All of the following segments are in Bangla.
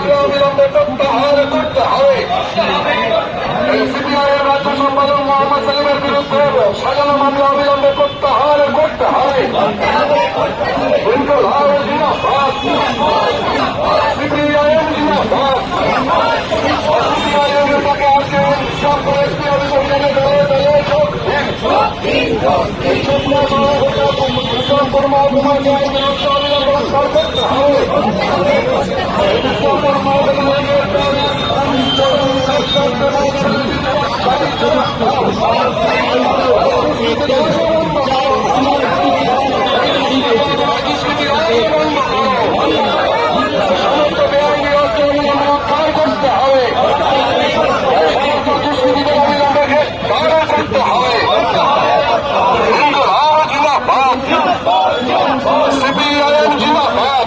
মামলা অবিলম্বে প্রত্যাহার করতে হবে। সিপিআইয়ের রাজ্য সম্পাদক মোহাম্মদ সেলিমের বিরুদ্ধে সাজানো মামলা অবিলম্বে প্রত্যাহার করতে হবে। সিপিআইএম জিন্দাবাদ। সিপিআইএম নেতাকে আজকে সব কয়েকটি অভিযোগে দলে দলে যোগ দিন। এই বিক্রমপুর মহকুমার প্রত্যাহার করতে হবে বিক্রমপুর সমস্ত বেআইনি অর্জন উদ্ধার করতে হবে দুষ্কৃতীদের অবিলম্বে তারা করতে হবে ইনকলাব জিন্দাবাদ সিপিআইএম জিন্দাবাদ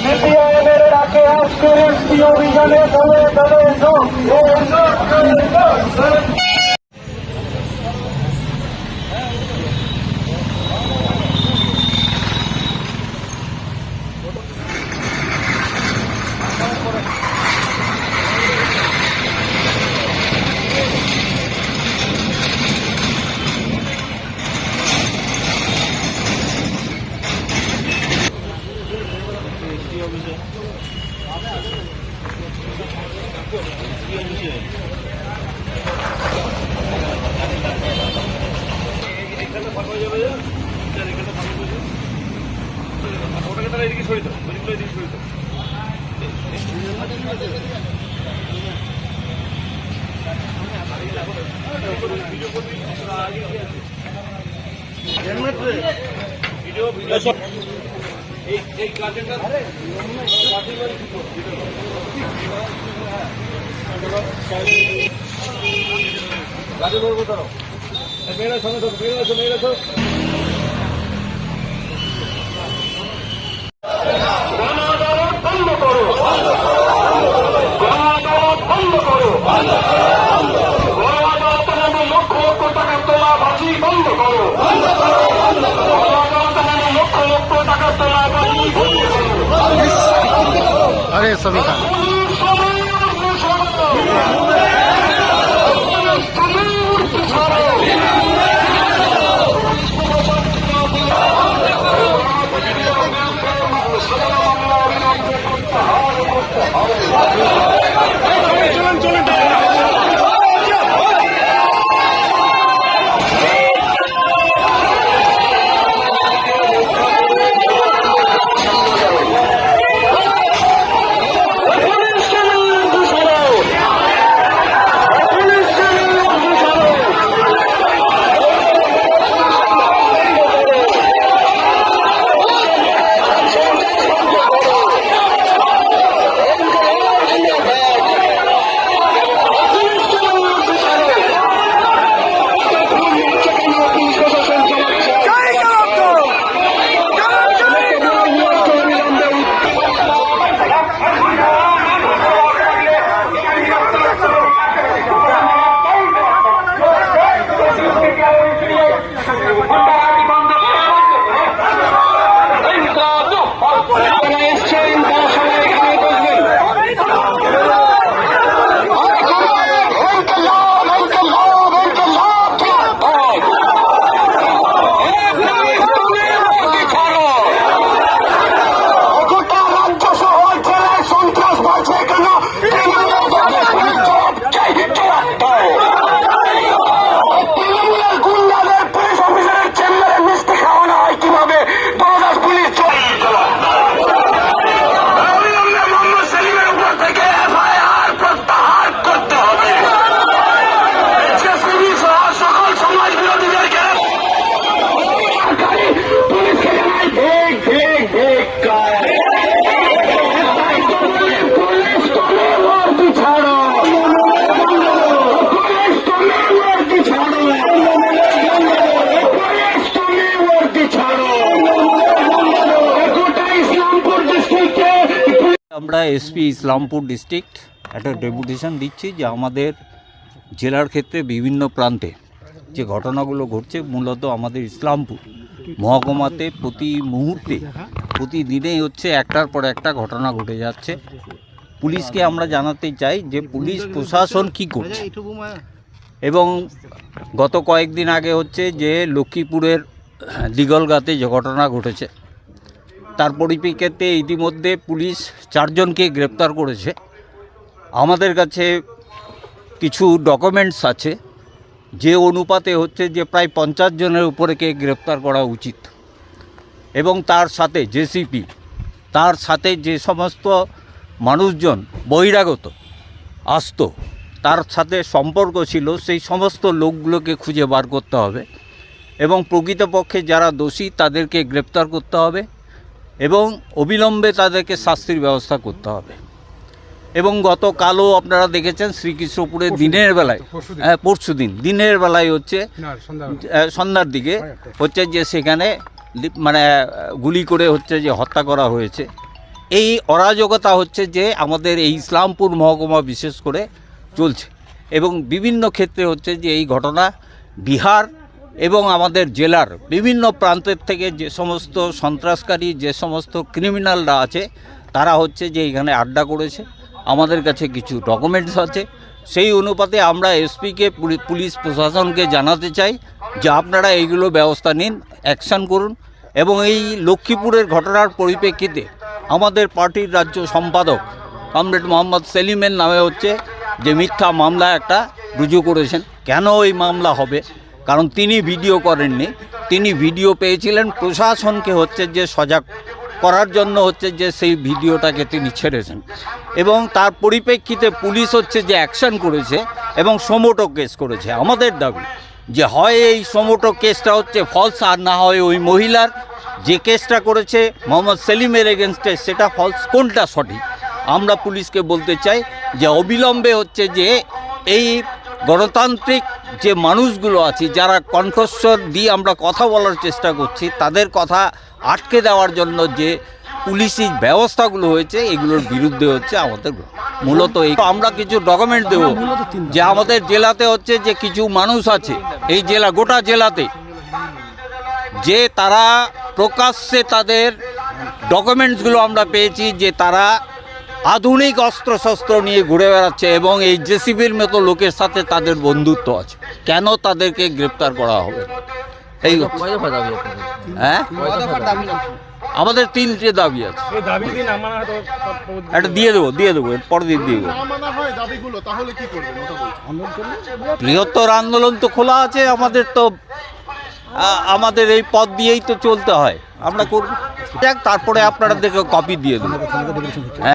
সিপিআইএমের ডাকে আজকের একটি অভিযানে দলে দলে ওটাকে তারা এদিকে সরিত ওদিকগুলো এদিকে সরিত ভিডিও ভিডিও এই এই গার্জেনটা গার্জেন বলব ধরো মেয়েরা ধরো মেয়েরা আছো মেয়েরা আছো আরে সবই আমরা এসপি ইসলামপুর ডিস্ট্রিক্ট একটা ডেপুটেশন দিচ্ছি যে আমাদের জেলার ক্ষেত্রে বিভিন্ন প্রান্তে যে ঘটনাগুলো ঘটছে মূলত আমাদের ইসলামপুর মহকুমাতে প্রতি মুহূর্তে, প্রতিদিনেই হচ্ছে একটার পর একটা ঘটনা ঘটে যাচ্ছে। পুলিশকে আমরা জানাতে চাই যে পুলিশ প্রশাসন কি করছে। এবং গত কয়েকদিন আগে হচ্ছে যে লক্ষ্মীপুরের দিগলগাতে যে ঘটনা ঘটেছে তার পরিপ্রেক্ষিতে ইতিমধ্যে পুলিশ চারজনকে গ্রেপ্তার করেছে। আমাদের কাছে কিছু ডকুমেন্টস আছে, যে অনুপাতে হচ্ছে যে প্রায় পঞ্চাশ জনের উপরেকে গ্রেপ্তার করা উচিত। এবং তার সাথে জেসিপি, তার সাথে যে সমস্ত মানুষজন বহিরাগত, আসতো, তার সাথে সম্পর্ক ছিল, সেই সমস্ত লোকগুলোকে খুঁজে বার করতে হবে। এবং প্রকৃতপক্ষে যারা দোষী, তাদেরকে গ্রেপ্তার করতে হবে। এবং অবিলম্বে তাদেরকে শাস্তির ব্যবস্থা করতে হবে। এবং গতকালও আপনারা দেখেছেন শ্রীকৃষ্ণপুরে দিনের বেলায় হ্যাঁ পরশু দিন দিনের বেলায় হচ্ছে সন্ধ্যার দিকে হচ্ছে যে সেখানে মানে গুলি করে হচ্ছে যে হত্যা করা হয়েছে। এই অরাজকতা হচ্ছে যে আমাদের এই ইসলামপুর মহকুমা বিশেষ করে চলছে। এবং বিভিন্ন ক্ষেত্রে হচ্ছে যে এই ঘটনা বিহার এবং আমাদের জেলার বিভিন্ন প্রান্তের থেকে যে সমস্ত সন্ত্রাসকারী, যে সমস্ত ক্রিমিনালরা আছে, তারা হচ্ছে যে এখানে আড্ডা করেছে। আমাদের কাছে কিছু ডকুমেন্টস আছে। সেই অনুপাতে আমরা এসপিকে পুলিশ প্রশাসনকে জানাতে চাই যে আপনারা এইগুলো ব্যবস্থা নিন অ্যাকশন করুন এবং এই লক্ষ্মীপুরের ঘটনার পরিপ্রেক্ষিতে আমাদের পার্টির রাজ্য সম্পাদক কমরেড মোহাম্মদ সেলিমের নামে হচ্ছে যে মিথ্যা মামলা একটা রুজু করেছেন। কেন এই মামলা হবে? কারণ তিনি ভিডিও করেননি। তিনি ভিডিও পেয়েছিলেন। প্রশাসনকে হচ্ছে যে সজাগ করার জন্য হচ্ছে যে সেই ভিডিওটাকে তিনি ছেড়েছেন। এবং তার পরিপ্রেক্ষিতে পুলিশ হচ্ছে যে অ্যাকশন করেছে এবং সমোটো কেস করেছে। আমাদের দাবি যে হয় এই সমোটো কেসটা হচ্ছে ফলস আর না হয় ওই মহিলার। যে কেসটা করেছে মোহাম্মদ সেলিমের এগেনস্টে সেটা ফলস কোনটা সঠিক? আমরা পুলিশকে বলতে চাই যে অবিলম্বে হচ্ছে যে এই গণতান্ত্রিক যে মানুষগুলো আছে যারা কণ্ঠস্বর দিয়ে আমরা কথা বলার চেষ্টা করছি তাদের কথা আটকে দেওয়ার জন্য যে পুলিশি ব্যবস্থাগুলো হয়েছে এগুলোর বিরুদ্ধে হচ্ছে আমাদের মূলত এই আমরা কিছু ডকুমেন্ট দেব যে আমাদের জেলাতে হচ্ছে যে কিছু মানুষ আছে এই জেলা গোটা জেলাতে যে তারা প্রকাশ্যে তাদের ডকুমেন্টসগুলো আমরা পেয়েছি যে তারা আধুনিক অস্ত্রশস্ত্র নিয়ে ঘুরে বেড়াচ্ছে এবং এই জেসিবির মতো লোকের সাথে তাদের বন্ধুত্ব আছে। কেন তাদেরকে গ্রেপ্তার করা হবে? এই হ্যাঁ? আমাদের তিনটে দাবি আছে। একটা দিয়ে দেবো দিয়ে দেবো এর পরের দিন দিয়ে দেবো। না দাবিগুলো তাহলে কি করবেন? ওটা বলছি বৃহত্তর আন্দোলন তো খোলা আছে আমাদের তো আমাদের এই পথ দিয়েই তো চলতে হয়। আমরা করব। যাক তারপরে আপনারা দেখে কপি দিয়ে দেবো। হ্যাঁ